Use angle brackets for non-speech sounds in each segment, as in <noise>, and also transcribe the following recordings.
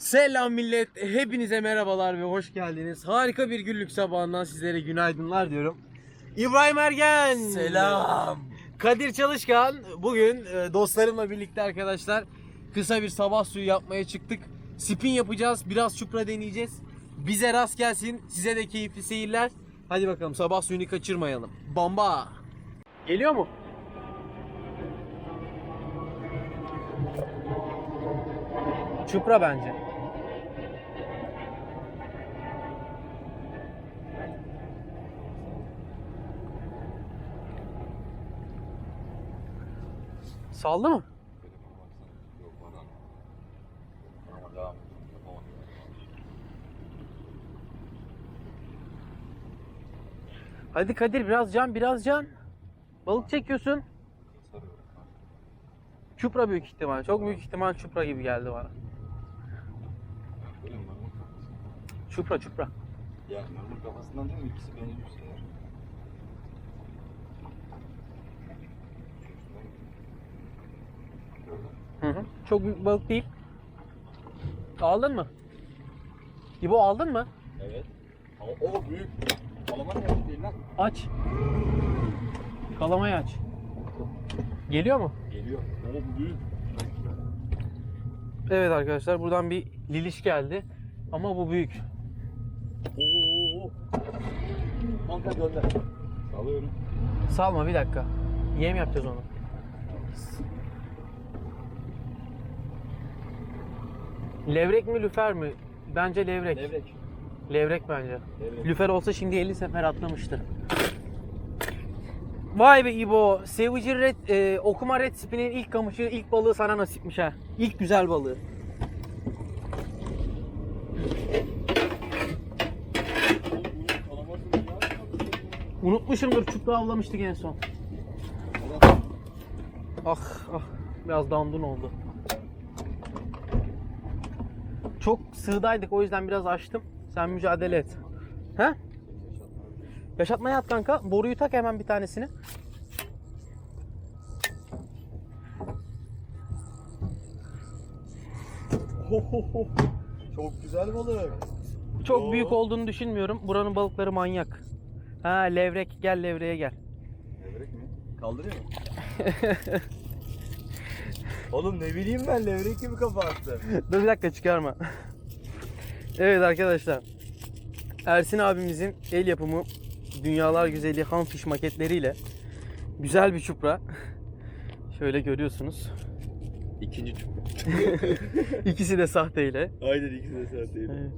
Selam millet, hepinize merhabalar ve hoş geldiniz. Harika bir günlük sabahından sizlere günaydınlar diyorum. İbrahim Ergen. Selam. Kadir Çalışkan. Bugün e, dostlarımla birlikte arkadaşlar kısa bir sabah suyu yapmaya çıktık. Spin yapacağız, biraz çupra deneyeceğiz. Bize rast gelsin, size de keyifli seyirler. Hadi bakalım sabah suyunu kaçırmayalım. Bamba. Geliyor mu? Çupra bence. Saldı mı? Hadi Kadir biraz can biraz can. Balık çekiyorsun. Çupra büyük ihtimal. Çok büyük ihtimal çupra gibi geldi bana. Çupra çupra. Ya memur kafasından değil mi? İkisi benziyorsa Hı hı. Çok büyük balık değil. Aldın mı? İbo aldın mı? Evet. Ama o büyük. Kalaman yapmış değil lan. Aç. Kalamayı aç. Geliyor mu? Geliyor. O büyük. Evet arkadaşlar buradan bir liliş geldi. Ama bu büyük. Oo. Kanka gönder. Alıyorum. Salma bir dakika. Yem yapacağız onu. Levrek mi lüfer mi? Bence levrek. Levrek. Levrek bence. Levrek. Lüfer olsa şimdi 50 sefer atlamıştır. Vay be İbo. Savage Red, e, okuma Red Spin'in ilk kamışı, ilk balığı sana nasipmiş ha. İlk güzel balığı. Unutmuşumdur çupra avlamıştık en son. Ah ah biraz dandun oldu. Çok sığdaydık o yüzden biraz açtım. Sen mücadele et. He? Yaşatmaya at kanka. Boruyu tak hemen bir tanesini. Çok güzel balık. Çok Oo. büyük olduğunu düşünmüyorum. Buranın balıkları manyak. Ha levrek gel levreye gel. Levrek mi? Kaldırıyor mu? <laughs> Oğlum ne bileyim ben levrek gibi kafa attı. <laughs> Dur bir dakika çıkarma. evet arkadaşlar. Ersin abimizin el yapımı dünyalar güzeli hamfiş maketleriyle güzel bir çupra. <laughs> Şöyle görüyorsunuz. İkinci çukur. <laughs> İkisi de sahteyle. Aynen ikisi de saateydi. Evet.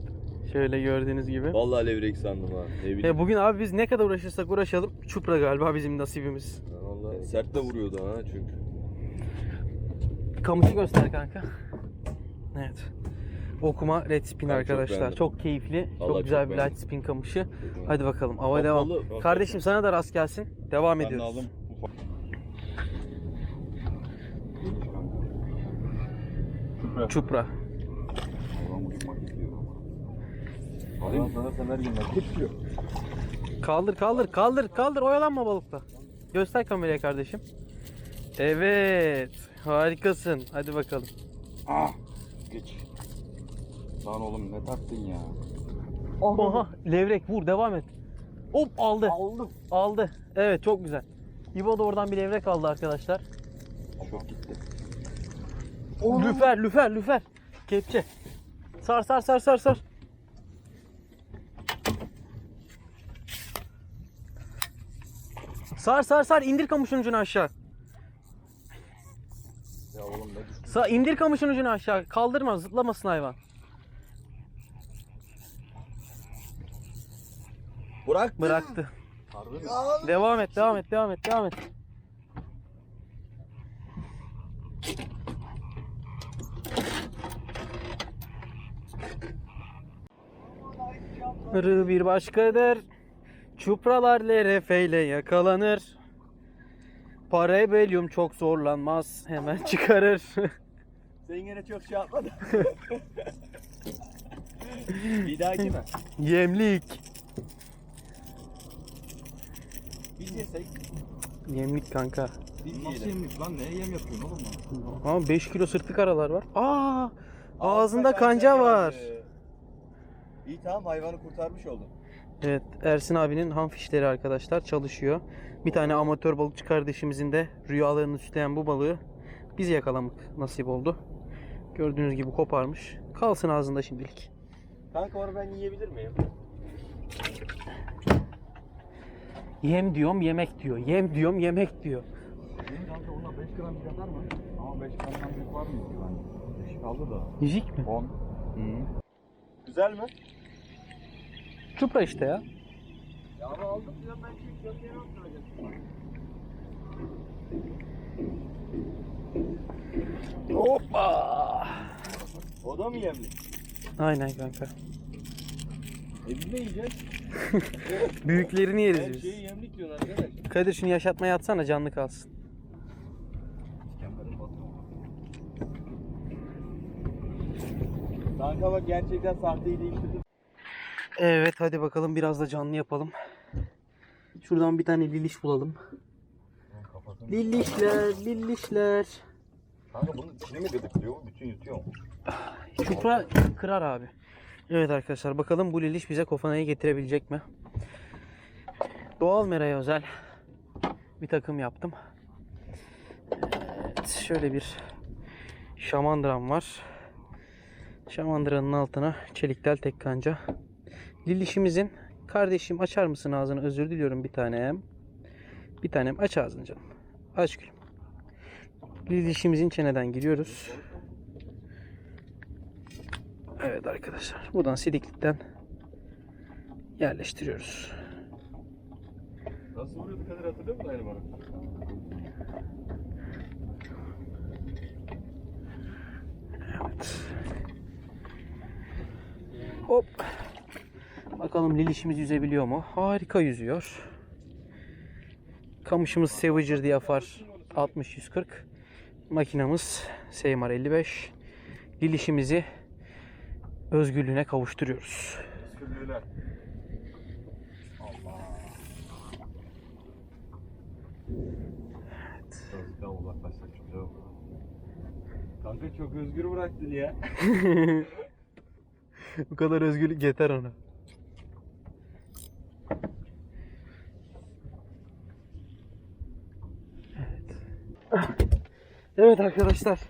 Şöyle gördüğünüz gibi. Vallahi levrek sandım ha. Ne bileyim. E, bugün abi biz ne kadar uğraşırsak uğraşalım çupra galiba bizim nasibimiz. Vallahi sert de vuruyordu ha çünkü. Kamışı göster kanka. Evet. Okuma red spin Ben çok arkadaşlar. beğendim. Çok, keyifli. Vallahi çok güzel çok bir beğendim. light spin kamışı. Hadi bakalım. Ava devam. Kapalı. Kardeşim sana da rast gelsin. Devam Ben de ediyoruz. aldım. Ufak. Çupra. Adam uçmak istiyor ama. Adam sana yemek istiyor. Kaldır kaldır kaldır kaldır oyalanma balıkla. Göster kameraya kardeşim. Evet. Harikasın. Hadi bakalım. Ah! Geç. Lan oğlum ne taktın ya? Oha levrek vur devam et. Hop aldı. Aldım. Aldı. Evet çok güzel. İbo da oradan bir levrek aldı arkadaşlar. Çok gitti. Lüfer lüfer lüfer. Kepçe. Sar sar sar sar sar. Sar sar sar indir kamışın ucunu aşağı. Ya oğlum ne düştü? Sa indir kamışın ucunu aşağı. Kaldırma zıplamasın hayvan. Bırak. Bıraktı. Harbi mi? Devam et devam et devam et devam et. Rı bir başkadır. Çupralar lerefeyle yakalanır. Parebelyum çok zorlanmaz. Hemen çıkarır. <laughs> Sen yine çok şey yapmadın. <laughs> Bir dahaki mi? Yemlik. Biz yesek. Yemlik kanka. Biz Nasıl yemiş lan? Neye yem yapıyorsun oğlum lan? Ama 5 kilo sırtı karalar var. Aa! Ağzında kanca var. İyi tamam hayvanı kurtarmış oldun. Evet Ersin abinin ham fişleri arkadaşlar çalışıyor. Bir tane amatör balıkçı kardeşimizin de rüyalarını süsleyen bu balığı biz yakalamak nasip oldu. Gördüğünüz gibi koparmış. Kalsın ağzında şimdilik. Kanka onu ben yiyebilir miyim? Yem diyorum yemek diyor. Yem diyorum yemek diyor. Benim kanka ona 5 gram bir kadar mı? Ama 5 gramdan büyük var mı ki bence? Beşik aldı da. Yiyecek mi? 10. Hı. Güzel mi? Çupra işte ya. Ya ama aldım ya ben şey köpeğe attıracaktım. Hoppa. O da mı yemli? Aynen kanka. E biz ne yiyeceğiz? <laughs> Büyüklerini yeriz Her biz. şeyi yemlik diyorsun arkadaş. Kadir şunu yaşatmaya atsana canlı kalsın. Kemerim batıyor. Kanka bak gerçekten sahteyi değiştirdim. Evet hadi bakalım biraz da canlı yapalım. Şuradan bir tane liliş bulalım. Bunun kafasını... Kanka bunun içini mi gıdıklıyor? Bütün yutuyor mu? Çupra kırar abi. Evet arkadaşlar bakalım bu liliş bize kofanayı getirebilecek mi? Doğal meraya özel bir takım yaptım. Evet şöyle bir şamandıram var. Şamandıranın altına çelik tel tek kanca. Lilişimizin kardeşim açar mısın ağzını özür diliyorum bir tanem. Bir tanem aç ağzını canım. Aç gülüm. Lilişimizin çeneden giriyoruz. Evet arkadaşlar. Buradan sidiklikten yerleştiriyoruz. Nasıl vuruyordu Kadir hatırlıyor musun aynı bana? Evet. Hop. Bakalım Lilişimiz yüzebiliyor mu? Harika yüzüyor. Kamışımız Savager Diyafar 60-140. Makinamız Seymar 55. Lilişimizi özgürlüğüne kavuşturuyoruz. Özgürlüğüne. Birazcık daha uzaklaşsak çok. Kanka çok özgür bıraktın ya. <laughs> Bu kadar özgürlük yeter ona. Evet. Evet arkadaşlar.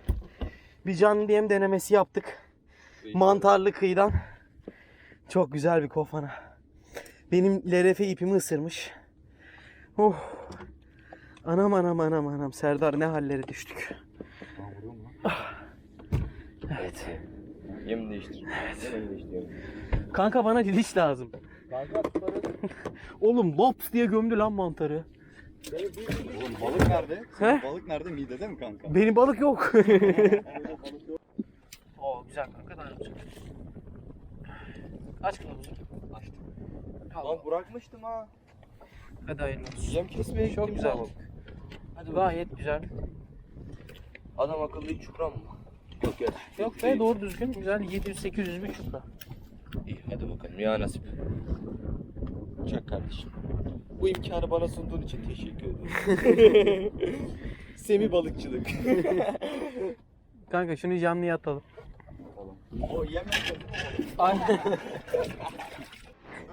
Bir canlı yem denemesi yaptık. Mantarlı kıyıdan. Çok güzel bir kofana. Benim LRF ipimi ısırmış. Oh. Anam anam anam anam. Serdar ne hallere düştük. Lan? Evet. Yem değiştir. Yem değiştir. Kanka bana diliş lazım. Kanka. <laughs> Oğlum lops diye gömdü lan mantarı. Oğlum balık nerede? He? Balık nerede? Midede mi kanka? Benim balık yok. <laughs> Oo güzel kanka daha güzel. Aç kılavuzu. Açtım. Lan bırakmıştım ha. Hadi hayırlı olsun. Yem kesmeye Çok gittim güzel. ya. Hadi gayet güzel. Adam akıllı hiç çupra mı? Yok ya. Yok be doğru düzgün güzel 700-800 bir çupra. İyi hadi bakalım ya nasip. Çak kardeşim. Bu imkanı bana sunduğun için teşekkür ederim. <laughs> Semi balıkçılık. <laughs> Kanka şunu canlıya atalım. o yemek.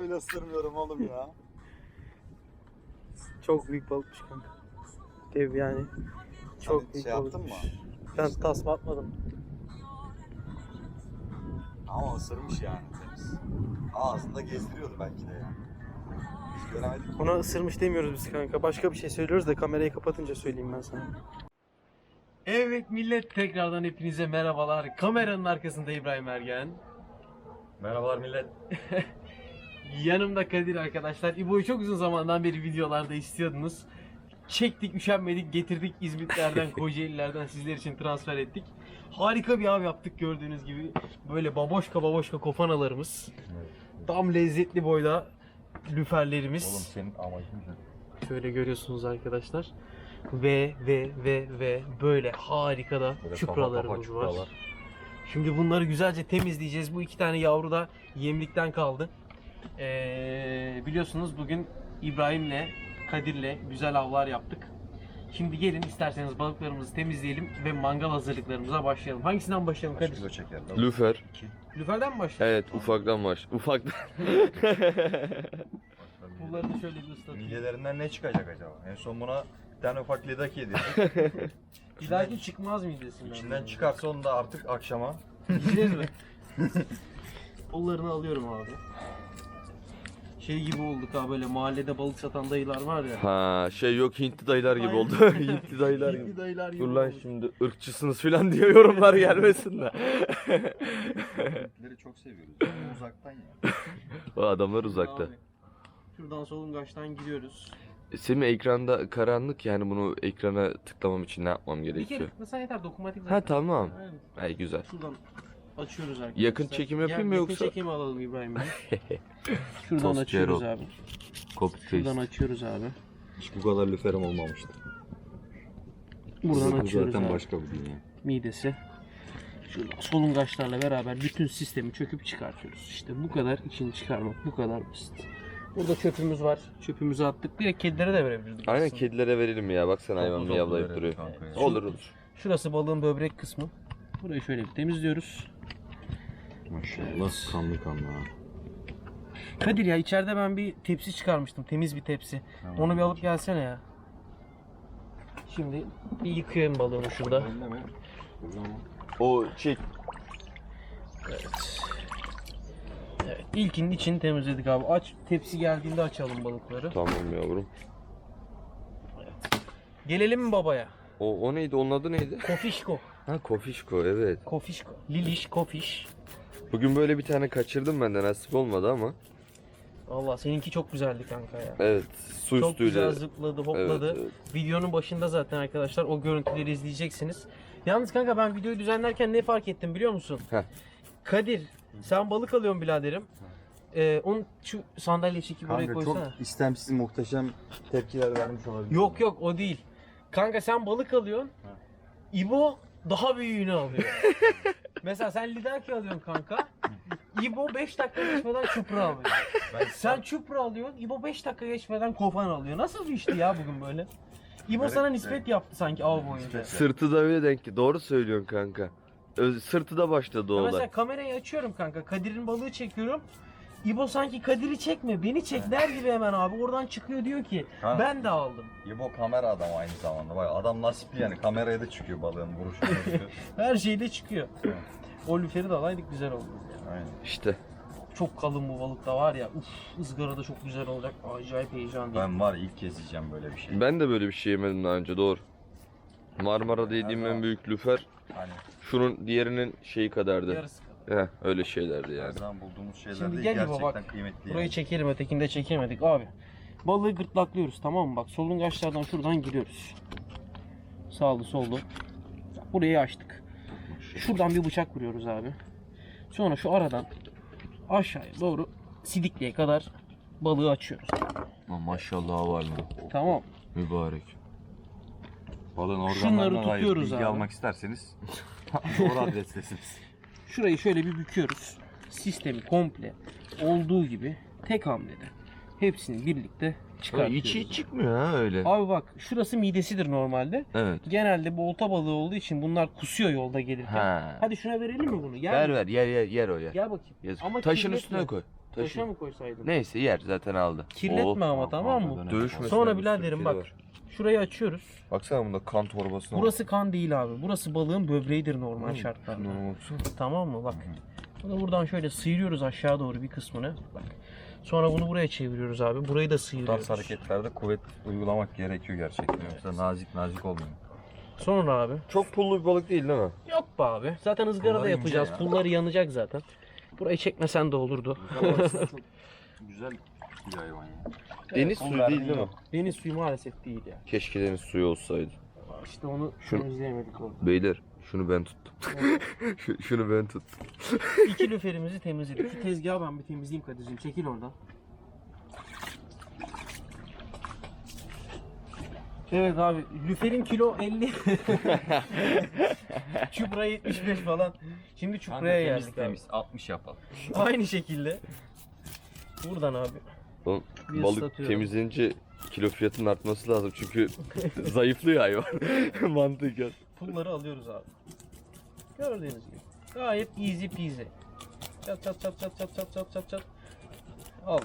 Öyle ısırmıyorum oğlum ya. Çok büyük balıkmış kanka. Dev yani. Çok Sen büyük şey yaptın balıkmış. mı? Ben tasma atmadım. Ama ısırmış yani temiz. Ağzında gezdiriyordu belki de yani. Ona ısırmış demiyoruz biz kanka. Başka bir şey söylüyoruz da kamerayı kapatınca söyleyeyim ben sana. Evet millet tekrardan hepinize merhabalar. Kameranın arkasında İbrahim Ergen. Merhabalar millet. <laughs> Yanımda Kadir arkadaşlar. İbo'yu çok uzun zamandan beri videolarda istiyordunuz. Çektik, üşenmedik, getirdik İzmitlerden, <laughs> Kocaeli'lerden sizler için transfer ettik. Harika bir av yaptık gördüğünüz gibi. Böyle baboşka baboşka kofanalarımız. Tam lezzetli boyda lüferlerimiz. Oğlum senin amacın ne? Şöyle görüyorsunuz arkadaşlar. Ve ve ve ve böyle harika da Böyle çupralarımız kafa var. çupralar. Şimdi bunları güzelce temizleyeceğiz. Bu iki tane yavru da yemlikten kaldı. Ee, biliyorsunuz bugün İbrahim'le, Kadir'le güzel avlar yaptık. Şimdi gelin isterseniz balıklarımızı temizleyelim ve mangal hazırlıklarımıza başlayalım. Hangisinden başlayalım Kadir? çeker? Lüfer. Lüferden mi başlayalım? Evet ufaktan var. Ufaktan. <laughs> Bunları şöyle bir ıslatayım. Midelerinden ne çıkacak acaba? En son buna bir tane ufak lidak yedik. Bir <laughs> dahaki çıkmaz midesinden. İçinden çıkarsa onu da artık akşama. Yiyeceğiz mi? <laughs> Kollarını alıyorum abi. Şey gibi olduk ha böyle mahallede balık satan dayılar var ya. ha şey yok Hintli dayılar gibi oldu. <laughs> Hintli dayılar gibi. Hintli dayılar gibi Dur lan olduk. şimdi ırkçısınız filan diye yorumlar gelmesin de. Renkleri çok seviyoruz. Ama uzaktan ya. o adamlar uzakta. Abi, Şuradan solungaçtan giriyoruz. Senin ekranda karanlık yani bunu ekrana tıklamam için ne yapmam Bir kere gerekiyor? tıklasan yeter dokunmatik zaten. Ha tamam. Aynen. Ay güzel. Şuradan açıyoruz arkadaşlar. Yakın çekim yapayım mı yoksa? Yakın çekim alalım İbrahim Bey. <laughs> Şuradan Tost açıyoruz Jero. abi. Copy Şuradan açıyoruz abi. Hiç bu kadar lüferim olmamıştı. Buradan Bu açıyoruz zaten abi. başka bir dünya. midesi. Şuradan solungaçlarla beraber bütün sistemi çöküp çıkartıyoruz. İşte bu kadar içini çıkarmak bu kadar basit. Burada çöpümüz var. Çöpümüzü attık. Direkt kedilere de verebilirdik. Aynen aslında. kedilere verelim ya. Baksana hayvan miyavlayıp duruyor. Olur olur. Şurası balığın böbrek kısmı. Burayı şöyle bir temizliyoruz. Maşallah kanlı kanlı ha. Kadir ya içeride ben bir tepsi çıkarmıştım. Temiz bir tepsi. Tamam. Onu bir alıp gelsene ya. Şimdi bir yıkayayım balığımı şurada. O çek. Evet. Evet. İlkinin içini temizledik abi. Aç tepsi geldiğinde açalım balıkları. Tamam yavrum. Gelelim mi babaya? O, o neydi? Onun adı neydi? Kofişko. Ha kofişko evet. Kofişko. Liliş, kofiş. Bugün böyle bir tane kaçırdım ben de nasip olmadı ama. Valla seninki çok güzeldi kanka ya. Evet su Çok güzel üstüyle. zıpladı, Evet, hopladı. evet. Videonun başında zaten arkadaşlar o görüntüleri izleyeceksiniz. Yalnız kanka ben videoyu düzenlerken ne fark ettim biliyor musun? Heh. Kadir sen balık alıyorsun biraderim. Ee, onun şu sandalye çekip oraya Kanka çok koysana. istemsiz muhteşem tepkiler vermiş olabilir. Yok yok o değil. Kanka sen balık alıyorsun. İbo daha büyüğünü alıyor. <laughs> Mesela sen lidaki alıyorsun kanka. İbo 5 dakika geçmeden çupra alıyor. Ben Sen çupra alıyorsun. İbo 5 dakika geçmeden kofan alıyor. Nasıl bir işti ya bugün böyle? İbo Garip sana nispet şey. yaptı sanki av boyunca. Nispet. Sırtı da öyle denk ki. Doğru söylüyorsun kanka. Öz, sırtı da başladı o Ya olay. mesela kamerayı açıyorum kanka. Kadir'in balığı çekiyorum. İbo sanki Kadir'i çekme beni çek der gibi hemen abi oradan çıkıyor diyor ki Ha. ben de aldım. İbo kamera adam aynı zamanda. Bak adam nasipli yani kameraya da çıkıyor balığın vuruşunu. yapıyor. <laughs> Her şeyde çıkıyor. O lüferi de alaydık güzel oldu. Aynen. İşte. Çok kalın bu balık da var ya. Uf ızgarada çok güzel olacak. Acayip heyecan değil. Ben var ya ilk kez yiyeceğim böyle bir şey. Ben de böyle bir şey yemedim daha önce doğru. Marmara'da yediğim en büyük lüfer Hani şunun diğerinin şeyi kadardı. Yarısı kadar. Heh, öyle şeylerdi her yani. zaman bulduğumuz şeyler Şimdi değil gel İbo gerçekten bak. kıymetli Burayı yani. çekelim ötekinde çekemedik abi. Balığı gırtlaklıyoruz tamam mı? Bak solungaçlardan şuradan giriyoruz. Sağlı sollu. Burayı açtık. Şuradan bir bıçak vuruyoruz abi. Sonra şu aradan aşağıya doğru sidikliğe kadar balığı açıyoruz. maşallah var mı? Tamam. Mübarek. Balığın Şunları organlarına dair tutuyoruz bilgi abi. almak isterseniz <laughs> doğru adrestesiniz. Şurayı şöyle bir büküyoruz. Sistemi komple olduğu gibi tek hamlede hepsini birlikte çıkartıyoruz. içi çıkmıyor ha öyle. Abi bak şurası midesidir normalde. Evet. Genelde bu olta balığı olduğu için bunlar kusuyor yolda gelirken. Ha. Hadi şuna verelim mi bunu? Yer Ver mi? ver yer yer yer o yer. Gel bakayım. Yazık. Ama Taşın kirletme. üstüne koy. Taşa Taşın. mı koysaydın? Neyse yer zaten aldı. Kirletme Oo. ama tamam mı? Dövüşmesin. Sonra biraderim bak. var. Şurayı açıyoruz. Baksana bunda kan torbasına Burası kan değil abi. Burası balığın böbreğidir normal şartlarda. Şunlara baksana. Tamam mı? Bak. Bunu buradan şöyle sıyırıyoruz aşağı doğru bir kısmını. Bak. Sonra bunu buraya çeviriyoruz abi. Burayı da Bu sıyırıyoruz. tarz hareketlerde kuvvet uygulamak gerekiyor gerçekten. Yoksa nazik nazik olmuyor. Sonra abi. Çok pullu bir balık değil değil mi? Yok be abi. Zaten ızgarada Pulları ince yapacağız. ya. Pulları yanacak zaten. Burayı çekmesen de olurdu. <laughs> güzel bir hayvan ya. Deniz suyu değil değil mi? Deniz suyu maalesef değil ya. Keşke deniz suyu olsaydı. İşte onu Şunu- temizleyemedik orada. Beyler şunu ben tuttum. <laughs> Şu- şunu ben tuttum. İki lüferimizi temizledik. Şu tezgahı ben bir temizleyeyim Kadir'cim. Çekil oradan. Evet abi lüferin kilo 50. <laughs> Çupra 75 falan. Şimdi çupraya temiz geldik abi. temiz 60 yapalım. Aynı şekilde. Buradan abi. Oğlum, Bir balık ıslatıyorum. temizlenince kilo fiyatının artması lazım çünkü <laughs> zayıflıyor hayvan. <laughs> Mantıken. Pulları alıyoruz abi. Gördüğünüz gibi. Gayet easy peasy. Çat çat çat çat çat çat çat çat çat. Al.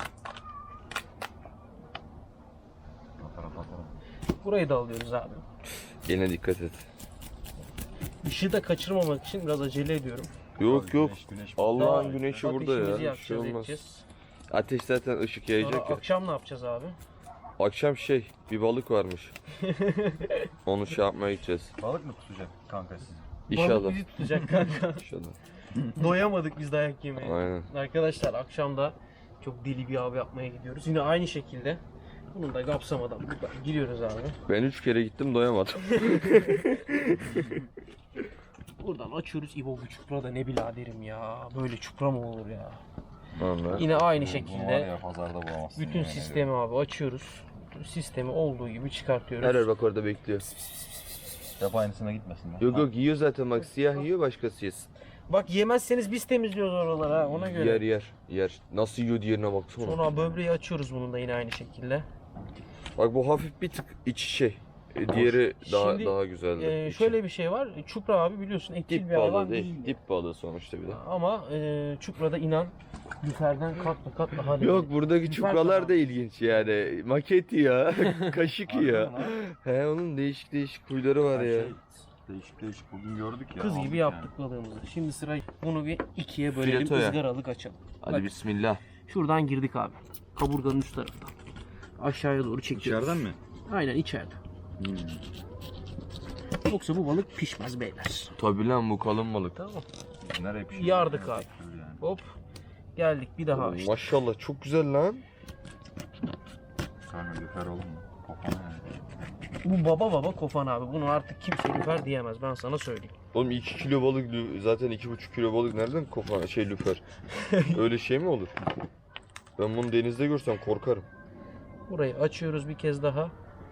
Burayı da alıyoruz abi. Yine dikkat et. Işığı da kaçırmamak için biraz acele ediyorum. Yok yok. Güneş, güneş. Allah'ın Daha güneşi burada ya. Bir şey olmaz. edeceğiz. Ateş zaten ışık Sonra yayacak ya. akşam ne yapacağız abi? Akşam şey bir balık varmış. <laughs> Onu şey yapmaya gideceğiz. Balık mı tutacak kanka sizi? İnşallah. Balık bizi tutacak kanka. <laughs> İnşallah. Doyamadık biz dayak yemeye. Aynen. Arkadaşlar akşam da çok deli bir av yapmaya gidiyoruz. Yine aynı şekilde. Bunu da kapsamadan giriyoruz abi. Ben üç kere gittim doyamadım. <laughs> Buradan açıyoruz. İbo bu çupra da ne biraderim ya. Böyle çupra mı olur ya? Vallahi. Yine aynı şekilde ya pazarda bulamazsın. bütün yemin sistemi abi açıyoruz. Sistemi olduğu gibi çıkartıyoruz. Her bak orada bekliyor. Hep aynısına gitmesin. Yok yok yiyor zaten bak siyah yiyor başkası yesin. Bak yemezseniz biz temizliyoruz oraları ha ona göre. Yer yer yer. Nasıl yiyor diğerine baksana. Sonra böbreği açıyoruz bunun da yine aynı şekilde. Bak bu hafif bir tık içi şey. E, Diğeri daha Şimdi, daha güzeldi. İçi. şöyle bir şey var. Çupra abi biliyorsun etçil dip bir hayvan balığı değil. değil. Dip balığı sonuçta bir de. Ama e, çuprada inan lüferden kat be kat daha. Yok buradaki Lüfer çupralar da ilginç yani. Maket ya. <laughs> Kaşık ya. He onun değişik değişik huyları var Her ya. şey Değişik değişik bugün gördük ya. Kız gibi yani. yaptık balığımızı. Şimdi sıra bunu bir ikiye bölelim Filetoya. ızgaralık açalım. Hadi Bak, bismillah. Şuradan girdik abi. Kaburganın üst tarafından. Aşağıya doğru çekiyoruz. İçeriden mi? Aynen içeride. Hmm. Yoksa bu balık pişmez beyler. Tabi lan bu kalın balık. Tamam. Nereye pişiyor? Yardık abi. Yani. Hop. Geldik bir daha açtık. Maşallah çok güzel lan. Kanka lüfer oğlum yani. Bu baba baba kofan abi. Bunu artık kimse lüfer diyemez ben sana söyleyeyim. Oğlum 2 kilo balık zaten 2,5 kilo balık nereden kopan şey lüfer? <laughs> Öyle şey mi olur? Ben bunu denizde görsem korkarım. Burayı açıyoruz bir kez daha.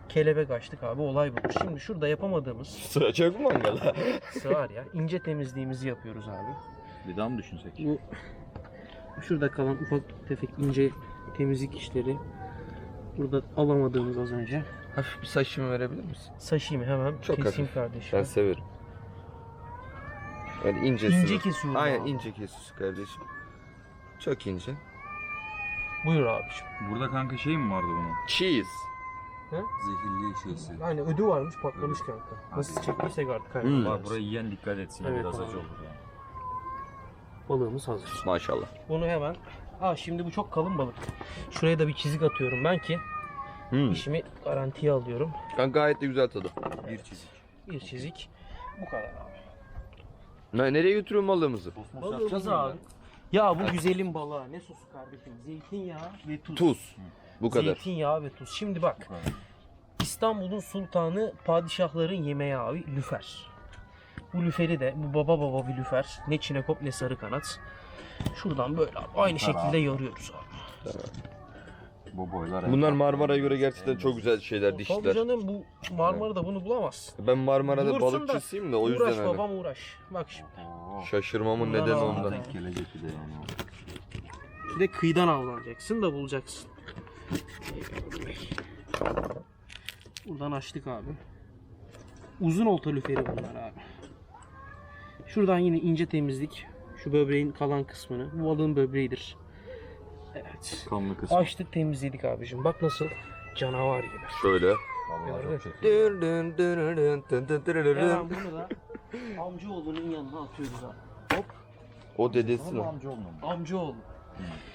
Kelebek açtık abi olay bu. Şimdi şurada yapamadığımız <laughs> Sığacak mı mangala? sığar ya ince temizliğimizi yapıyoruz abi. Bir daha mı düşünsek? Bu şurada kalan ufak tefek ince temizlik işleri burada alamadığımız az önce. Hafif bir saçımı verebilir misin? Sashimi hemen Çok keseyim hafif. kardeşim. Ben severim. Yani incesini. İnce kesiyorum Aynen abi. ince kesiyorsun kardeşim. Çok ince. Buyur abiciğim. Burada kanka şey mi vardı bunun? Cheese. Zehirli şeysi. Yani ödü varmış patlamış kanka. Nasıl çektiysek artık hayvan. Hmm. Bak burayı yiyen dikkat etsin. Evet biraz abi. acı olur yani. Balığımız hazır. Maşallah. Bunu hemen Aa şimdi bu çok kalın balık. Şuraya da bir çizik atıyorum ben ki Hmm. işimi garantiye alıyorum. Kanka gayet de güzel tadı. Bir çizik. Bir çizik. Bu kadar abi. Ne, nereye götürüyorsun balığımızı? Tosmos Balığımız abi. Ya bu güzelim balığa ne sosu kardeşim? Zeytinyağı ve tuz. Tuz. Bu kadar. Zeytinyağı ve tuz. Şimdi bak İstanbul'un sultanı padişahların yemeği abi lüfer. Bu lüferi de bu baba baba bir lüfer. Ne çinekop ne sarı kanat. Şuradan böyle abi, aynı şekilde yoruyoruz abi. Bu boylar. Bunlar Marmara'ya göre gerçekten çok güzel şeyler, Tabii dişler. canım bu Marmara'da bunu bulamaz. Ben Marmara'da Bulursun da balıkçısıyım da o uğraş yüzden hani. babam uğraş. Bak şimdi. Oo. Şaşırmamın Bunlar nedeni abi. ondan. Denk gelecek bir de yani. Bir de kıyıdan avlanacaksın da bulacaksın. Buradan açtık abi. Uzun olta lüferi bunlar abi. Şuradan yine ince temizlik. Şu böbreğin kalan kısmını. Bu balığın böbreğidir. Evet. Kanlı kısmı. Açtık temizledik abicim. Bak nasıl canavar gibi. Şöyle. Vallahi Evet. çok çekiyor. Hemen bunu da amcaoğlunun yanına atıyoruz abi. Hop. O dedesi Ama o. amca olmamış. Amcaoğlu.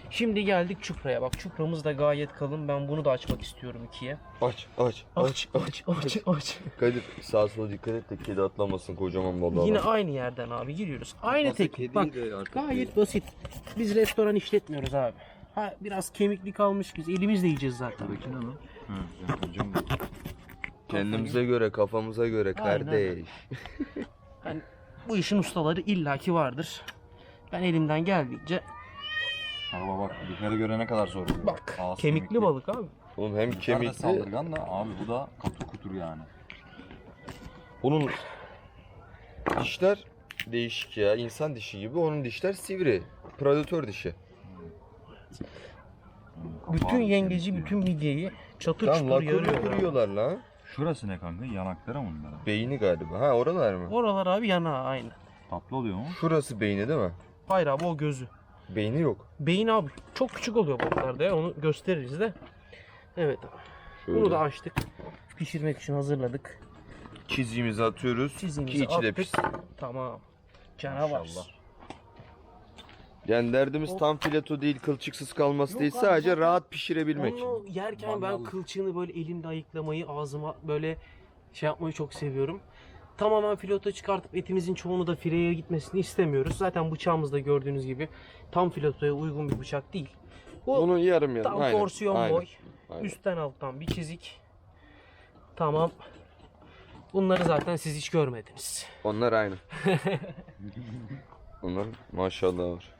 Şimdi geldik çupraya. Bak çupramız da gayet kalın. Ben bunu da açmak istiyorum ikiye. Aç aç aç. aç, aç, aç. Kadir sağa sola dikkat et de kedi atlamasın kocaman balığa. Yine aynı yerden abi giriyoruz. Aynı teknik. Bak gayet basit. Biz restoran işletmiyoruz abi. Ha biraz kemikli kalmış biz elimizle yiyeceğiz zaten. Buradaki ne lan? Kendimize göre kafamıza göre Aynen. kardeş. <laughs> Yani bu işin ustaları illaki vardır. Ben elimden geldiğince Araba bak yukarı göre ne kadar zor. bak Ağız kemikli balık abi. Oğlum hem Kemikli. kemikli. saldırgan da abi bu da kutur kutur yani. Bunun dişler değişik ya. İnsan dişi gibi. Onun dişler sivri. Predatör dişi. Bütün yengeci, bütün midyeyi çatır Tam çutur lakır yarıyor. yiyorlar lan. Şurası ne kanka? Yanakları mı bunlar? Beyni galiba. Ha oralar mı? Oralar abi yana aynı. Tatlı oluyor mu? Şurası beyni değil mi? Hayır abi o gözü. Beyni yok. Beyin abi çok küçük oluyor balıklarda ya onu gösteririz de. Evet abi. Bunu Şöyle. da açtık. Pişirmek için hazırladık. Çizgimizi atıyoruz Çizgimizi ki içi de attık. pişsin. Tamam. Canavar. Maşallah. Yani derdimiz O- tam fileto değil, kılçıksız kalması Yok değil. abi, Sadece zaten rahat pişirebilmek. Onu yerken ben kılçığını böyle elimde ayıklamayı ağzıma böyle şey yapmayı çok seviyorum. Tamamen fileto çıkartıp etimizin çoğunu da fileye gitmesini istemiyoruz. Zaten bıçağımız da gördüğünüz gibi tam filetoya uygun bir bıçak değil. Bu Bunu yarım yarım. tam aynen, porsiyon aynen, boy. aynen. Üstten alttan bir çizik. Tamam. Bunları zaten siz hiç görmediniz. Onlar aynı. <laughs> Onlar maşallah var.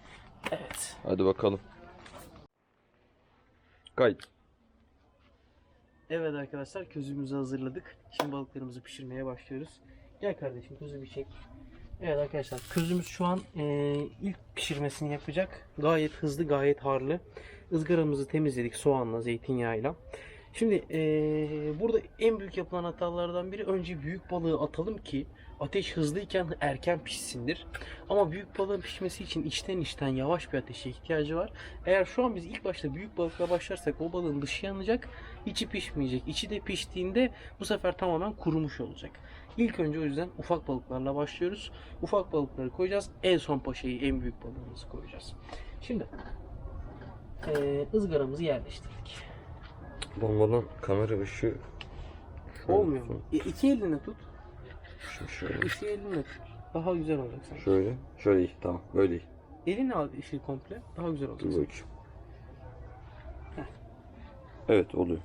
Evet. Hadi bakalım. Kayıt. Evet arkadaşlar közümüzü hazırladık. Şimdi balıklarımızı pişirmeye başlıyoruz. Gel kardeşim közü bir çek. Evet arkadaşlar közümüz şu an e, ilk pişirmesini yapacak. Gayet hızlı gayet harlı. Izgaramızı temizledik soğanla zeytinyağıyla. Şimdi e, burada en büyük yapılan hatalardan biri önce büyük balığı atalım ki ateş hızlıyken erken pişsindir. Ama büyük balığın pişmesi için içten içten yavaş bir ateşe ihtiyacı var. Eğer şu an biz ilk başta büyük balıkla başlarsak o balığın dışı yanacak, içi pişmeyecek. İçi de piştiğinde bu sefer tamamen kurumuş olacak. İlk önce o yüzden ufak balıklarla başlıyoruz. Ufak balıkları koyacağız. En son paşayı en büyük balığımızı koyacağız. Şimdi eee ızgaramızı yerleştirdik. Bombadan kamera ışığı. Olmuyor mu? E, iki eline tut. Şimdi şöyle. İki elinle. Daha güzel olacak sanki. Şöyle. Şöyle iyi. Tamam. Böyle iyi. Elini al işi komple. Daha güzel olacak. Dur bakayım. Evet oluyor.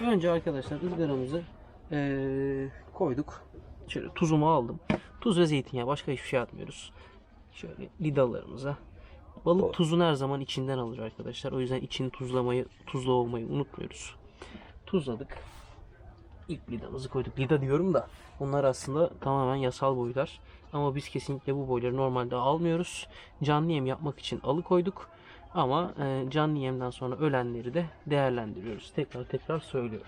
Önce arkadaşlar ızgaramızı eee, koyduk. Şöyle tuzumu aldım. Tuz ve zeytinyağı başka hiçbir şey atmıyoruz. Şöyle lidalarımıza. Balık O- tuzunu her zaman içinden alır arkadaşlar. O yüzden içini tuzlamayı, tuzlu olmayı unutmuyoruz. Tuzladık. İlk lidamızı koyduk. Lida diyorum da bunlar aslında tamamen yasal boylar. Ama biz kesinlikle bu boyları normalde almıyoruz. Canlı yem yapmak için alıkoyduk. Ama e, canlı yemden sonra ölenleri de değerlendiriyoruz. Tekrar tekrar söylüyorum.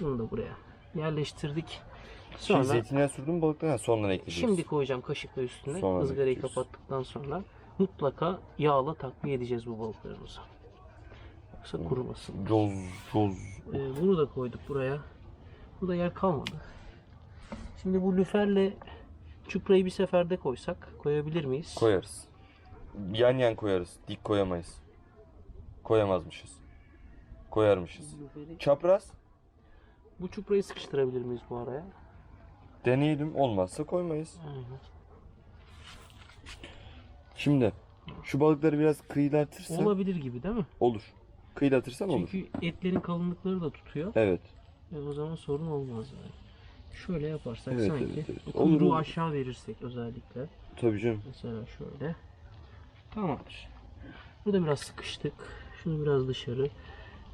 Bunu da buraya yerleştirdik. Sonra Şey, zeytinyağı sürdün mü balıktan? Ha, sonradan ekleyeceğiz. şimdi koyacağım kaşıkla üstüne. Sonra ızgarayı kapattıktan sonra mutlaka yağla takviye edeceğiz bu balıklarımızı. Yoksa kurumasın. Coz, coz. Ee, bunu da koyduk buraya. Burada yer kalmadı. Şimdi bu lüferle çuprayı bir seferde koysak koyabilir miyiz? Koyarız. Yan yan koyarız. Dik koyamayız. Koyamazmışız. Koyarmışız. Lüferi- Çapraz. Bu çuprayı sıkıştırabilir miyiz bu araya? Deneyelim. Olmazsa koymayız. Aynen. Şimdi şu balıkları biraz kıyılatırsan Olabilir gibi değil mi? olur. Kıyılatırsan olur. Çünkü etlerin kalınlıkları da tutuyor. Evet. E, o zaman sorun olmaz yani. Şöyle yaparsak Evet, sanki. evet, evet. Olur, aşağı verirsek özellikle. Tabii canım. Mesela şöyle. Tamamdır. Burada biraz sıkıştık. Şunu biraz dışarı.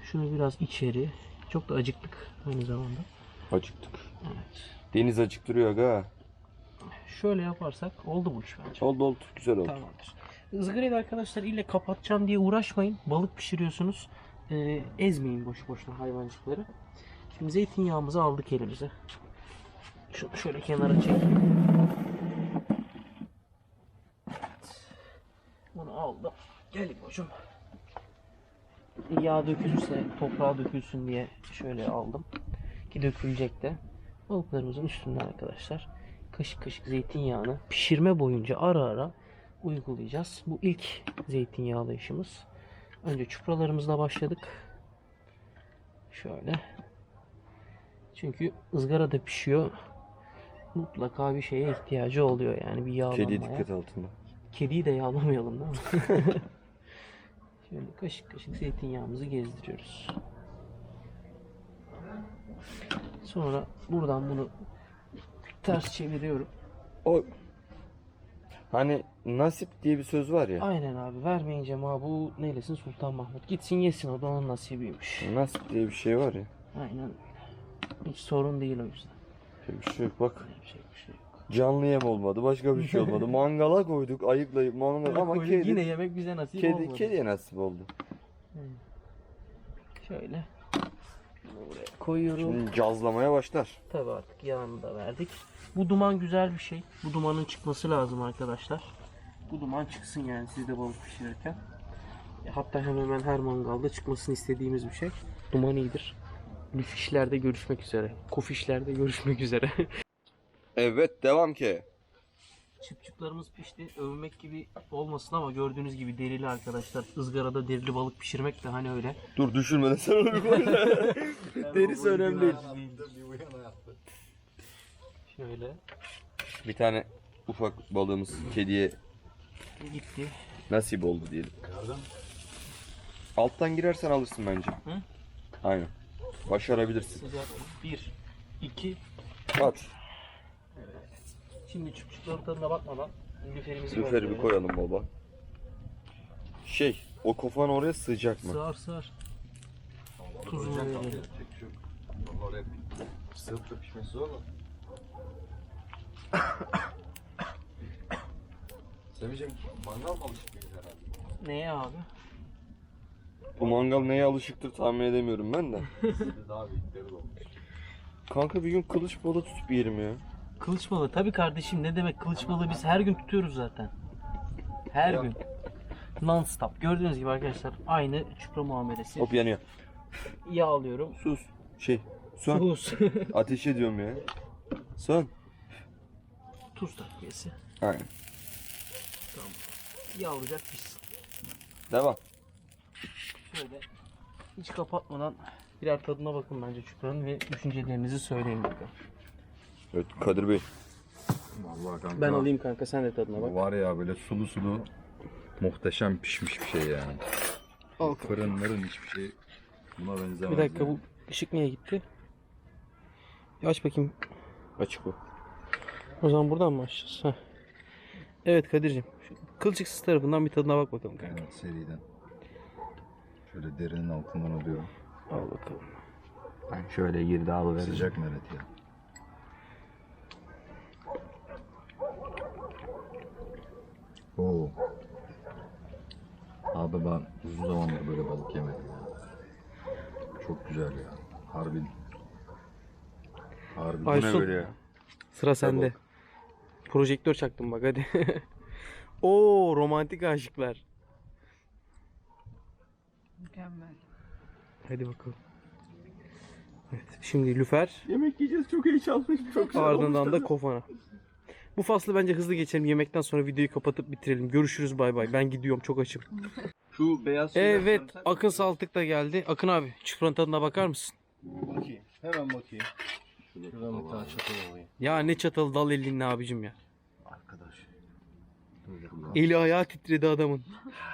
Şunu biraz içeri. Çok da acıktık aynı zamanda. Acıktık. Evet. Deniz acıktırıyor aga. Şöyle yaparsak oldu bu iş bence. Oldu oldu. Güzel oldu. Tamamdır. Izgarayı da arkadaşlar ile kapatacağım diye uğraşmayın. Balık pişiriyorsunuz. Ee, ezmeyin boşu boşuna hayvancıkları. Şimdi zeytinyağımızı aldık elimize. Şunu şöyle kenara çekeyim. Evet. Bunu aldım. Gel İbo'cum. Yağ dökülürse toprağa dökülsün diye şöyle aldım. Ki dökülecek de. Balıklarımızın üstünden arkadaşlar kaşık kaşık zeytinyağını pişirme boyunca ara ara uygulayacağız. Bu ilk zeytinyağlı işimiz. Önce çupralarımızla başladık. Şöyle. Çünkü ızgarada pişiyor. Mutlaka bir şeye ihtiyacı oluyor yani bir yağlanmaya. Kedi dikkat altında. Kediyi de yağlamayalım değil mi? <laughs> Şöyle kaşık kaşık zeytinyağımızı gezdiriyoruz. Sonra buradan bunu ters çeviriyorum. O hani nasip diye bir söz var ya. Aynen abi vermeyince ma bu neylesin Sultan Mahmut. Gitsin yesin o da onun nasibiymiş. Nasip diye bir şey var ya. Aynen. Hiç sorun değil o yüzden. Bir şey yok bak. Yapacak bir şey yok. Canlı yem olmadı. Başka bir şey olmadı. <laughs> Mangala koyduk. Ayıklayıp mangal ama Koyduk, kedi. Yine yemek bize nasip Kedi, olmadı. kediye nasip oldu. Şöyle. buraya koyuyorum. Şimdi cazlamaya başlar. Tabii artık yağını da verdik. Bu duman güzel bir şey. Bu dumanın çıkması lazım arkadaşlar. Bu duman çıksın yani siz de balık pişirirken. E, Hatta hemen hemen her mangalda çıkmasını istediğimiz bir şey. Duman iyidir. Lüfişlerde görüşmek üzere. Kofişlerde görüşmek üzere. Evet devam ki. Çıpçıklarımız pişti. Övmek gibi olmasın ama gördüğünüz gibi derili arkadaşlar. Izgarada derili balık pişirmek de hani öyle. Dur düşürmeden sen onu bir koy. <laughs> Derisi önemli değil. Şöyle Bir tane ufak balığımız kediye gitti. nasip oldu diyelim. Alttan girersen alırsın bence. Hı? Aynen. Başarabilirsin. Sıcak. Bir, iki. At. Şimdi çıpçıkların tadına bakmadan lüferimizi Lüferi bir koyalım baba. Şey, o kofan oraya sığacak mı? Sığar sığar. Tuzunu verelim. Sığıp da pişmesi zor mu? <coughs> Semih'cim mangal mı alışık herhalde? Neye abi? Bu mangal neye alışıktır tahmin edemiyorum ben de. <laughs> Kanka bir gün kılıç balığı tutup yerim ya. Kılıç balığı. Tabii kardeşim ne demek kılıç balığı biz her gün tutuyoruz zaten. Her Ya. gün. Non stop. Gördüğünüz gibi arkadaşlar aynı çupra muamelesi. Hop yanıyor. Yağ alıyorum. Sus. Şey, sön. Tuz. <laughs> Ateş ediyorum ya. Sön. Tuz takviyesi. Aynen. Yağlayacak pişsin. Devam. Şöyle hiç kapatmadan birer tadına bakın bence çupranın ve düşüncelerinizi söyleyin bakalım. Evet Kadir Bey. Vallahi kanka. Ben alayım kanka sen de tadına Bu bak. var ya böyle sulu sulu muhteşem pişmiş bir şey yani. Al Fırınların hiçbir şey buna benzemez. Bir dakika yani. bu ışık niye gitti? Bir aç bakayım. Açık o. O zaman buradan mı açacağız? Heh. Evet Kadir'cim. Kılçıksız tarafından bir tadına bak bakalım kanka. Evet, seriden. Şöyle derinin altından alıyorum. Al bakalım. Ben şöyle girdi alıvereceğim. Sıcak meret ya. Oo. Abi ben uzun zamandır böyle balık yemedim ya. Çok güzel ya. Harbin. Harbin. Bu ne Aysun. böyle ya? Sıra sende. Projektör çaktım bak hadi. <laughs> Oo romantik aşıklar. Mükemmel. Hadi bakalım. Evet, şimdi lüfer Yemek yiyeceğiz çok heyecanlıyım. Çok ardından da kofana. Bu faslı bence hızlı geçelim. Yemekten sonra videoyu kapatıp bitirelim. Görüşürüz bay bay. Ben gidiyorum çok açım. <laughs> Şu beyaz Evet Akın Saltık da geldi. Akın abi çupranın tadına bakar mısın? Bakayım. Hemen bakayım. Şuradan bir tane çatal alayım. Ya ne çatalı dal elin abicim ya. Arkadaş. Eli ayağı titredi adamın.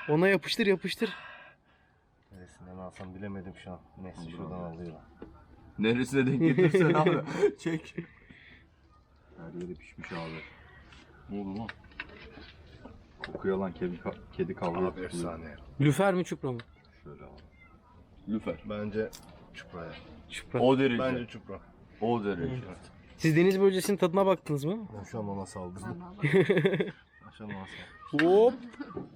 Ona yapıştır yapıştır. Alsam bilemedim şu an. Neyse şuradan alıyorum. Neresine denk getirsen abi. <laughs> Çek. Her yeri pişmiş abi. Ne oldu lan? Kokuyor lan kedi, kedi kavga Abi efsane. Lüfer mi çupra mı? Şöyle abi. Lüfer. Bence çupraya. Çupra. O derece. Bence çupra. O derece. Siz deniz bölgesinin tadına baktınız mı? Ben şu an ona saldım. <laughs> An ona saldım. Hop.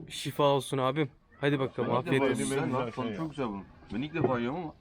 Şifa olsun abim. Hadi bakalım afiyet olsun. çok güzel bunun. Ben ilk defa yiyorum ama